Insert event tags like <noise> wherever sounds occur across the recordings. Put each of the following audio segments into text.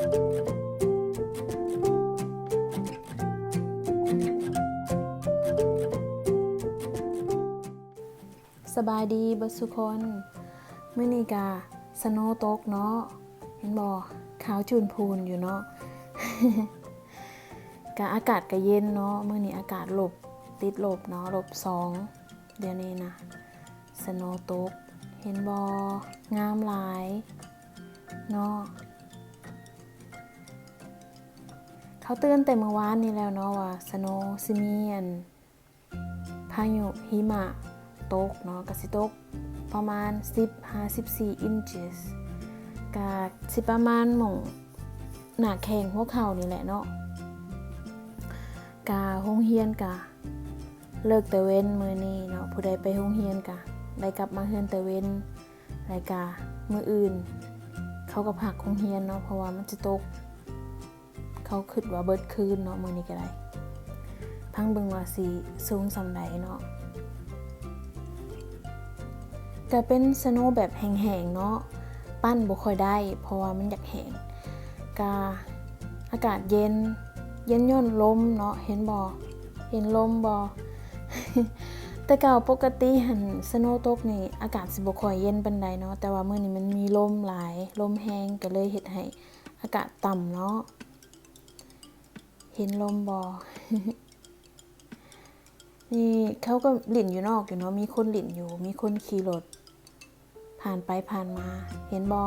สบายดีเบิดสุคนมื้อนี้กาสโนว์ตกเนาะเห็นบ่ขาวจูนพูนอยู่เนาะกะอากาศก็เย็นเนาะมื้อนี้อากาศหลบติดหลบเนาะหลบสองเดี๋ยวนี้นะสโนว์ตกเห็นบ่งามหลายเนาะ เขาเตือนแต่เมื่อวานนี้แล้วเนาะว่าสโนว์ซิมีอันพายุหิมะตกเนาะก็สิตกประมาณ 10 54 inches ก็สิประมาณหม่องหนาแข้งหัวเข่านี่แหละเนาะกาโรงเรียนกะเลิกแต่เว้นมือนี้เนาะผู้ใดไปโรงเรียนกะได้กลับมาเฮือนแต่เว้นรายกามืออื่น เขาก็พักโรงเรียนเนาะเพราะว่ามันจะตก เขาคิดว่าเบิดคืนเนาะมื้อนี้ก็ได้ พังเบิงว่าสีสูงสำใดเนาะก็เป็นสโนว์แบบแห้งๆเนาะปั้นบ่ค่อยได้ เพราะว่ามันอยากแห้งกาอากาศเย็น เย็นย่นลมเนาะเห็นบ่เห็นลมบ่แต่เก่าปกติหันสโนว์ตกนี่อากาศสิบ่ค่อยเย็นปานใดเนาะแต่ว่ามื้อนี้มันมีลมหลายลมแห้งก็เลยเฮ็ดให้อากาศต่ำเนาะ เห็นลมบอนี่เขาก็หลินอยู่นอกอยู่เนาะ มีคนหลินอยู่ มีคนขี่รถผ่านไปผ่านมา เห็นบอ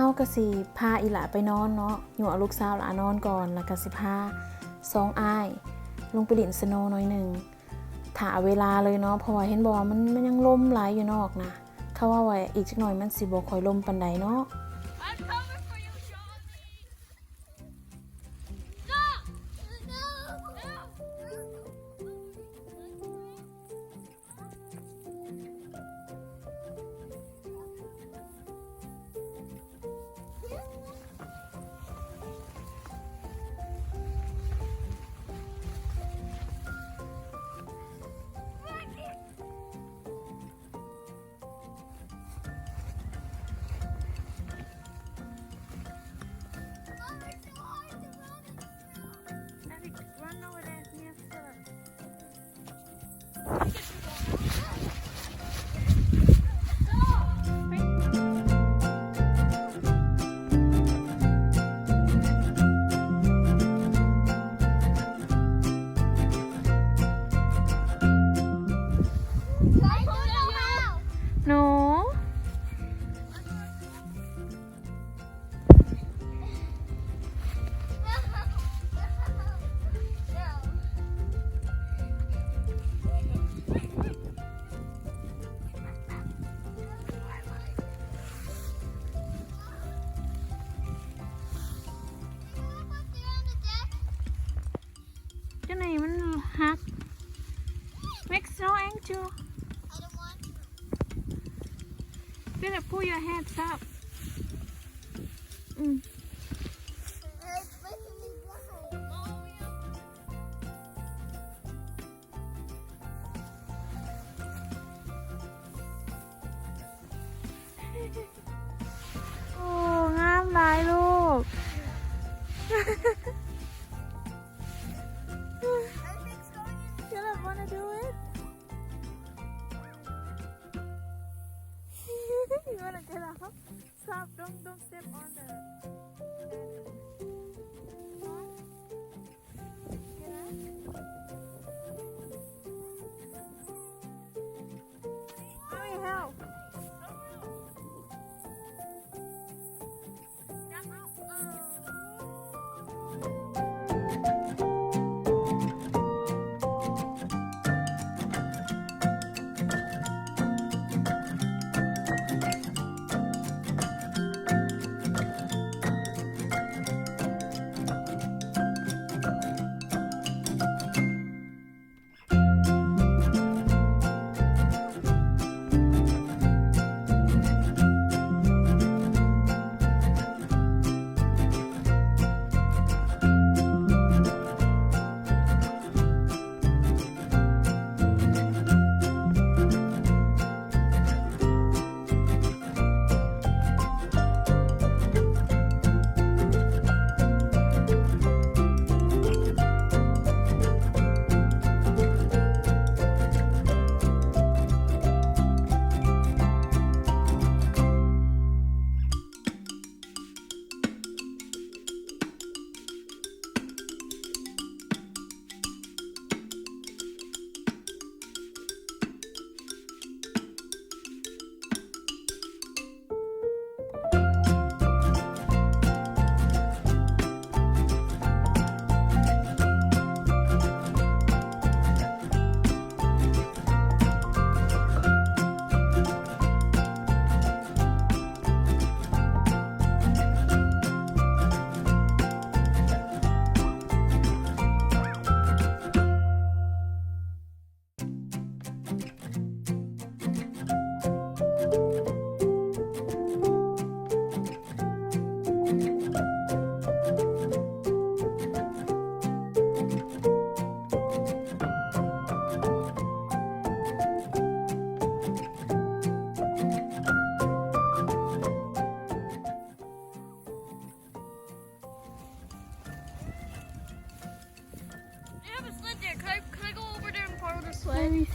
เฮากะสิพาอีหลาไปนอนเนาะอยู่เอาลูกสาวหลานอนก่อน แล้วกะสิพาสองอ้าย ลงไปดิ่นสโนว์หน่อยหนึ่งถาเวลาเลยเนาะเพราะว่าเห็นบอกว่ามันมันยังลมไหลอยู่นอกนะเขาว่าไว้อีกจักหน่อยมันสิบ่ค่อยลมปานใดเนาะ Bye. you? I don't want to. Better pull your hands up. Mm. up. Don't don't step on the.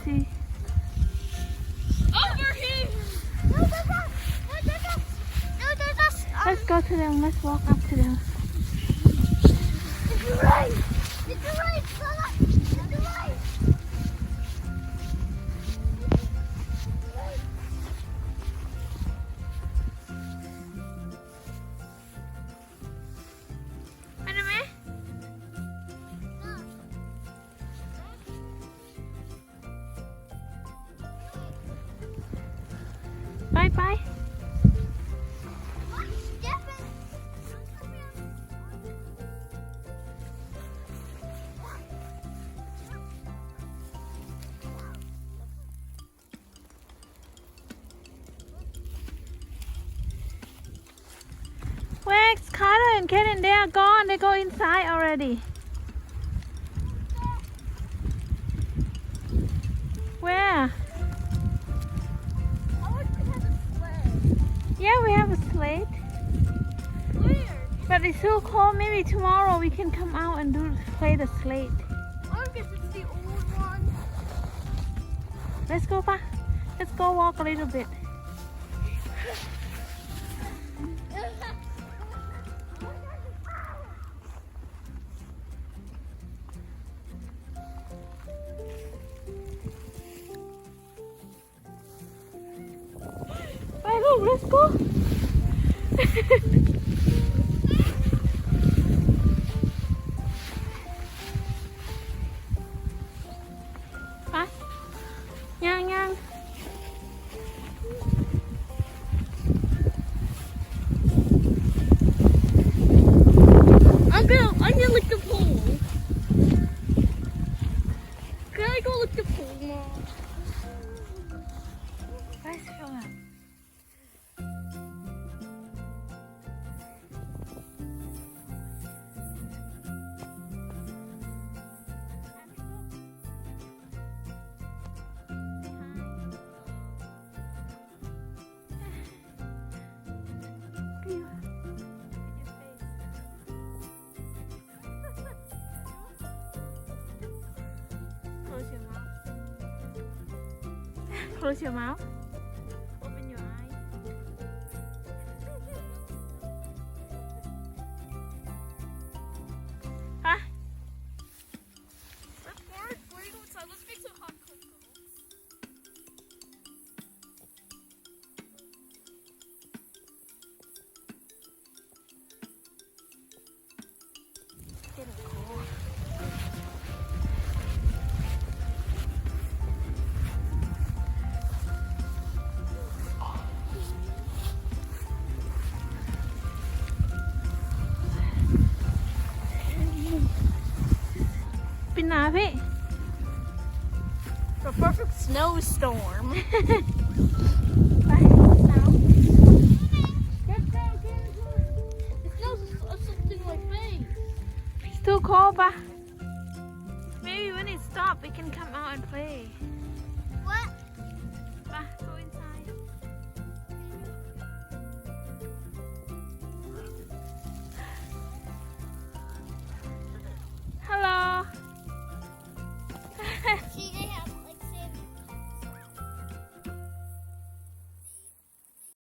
See Over here. No, there's. No, there's. No, there's a. Let's go to them let's walk up ไปเว็กซ์คาร์เรนเคน they are gone. They go inside already. Where? Yeah, we have a slate. Where? But it's so cold. Maybe tomorrow we can come out and do play the slate. I guess it's the old one. Let's go, pa. Let's go walk a little bit. Let's <laughs> go. 狗血吗？Pinabi. The perfect snowstorm. <laughs> It's too cold, but...